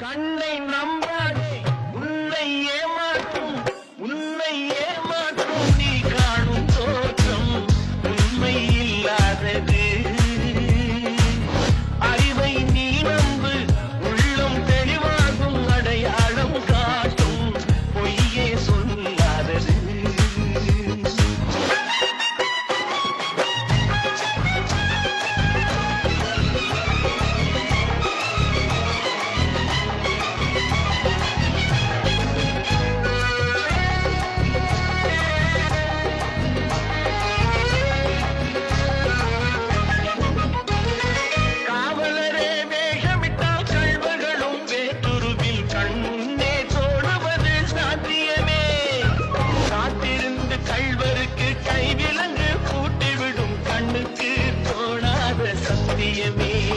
கண்ணை நம்ப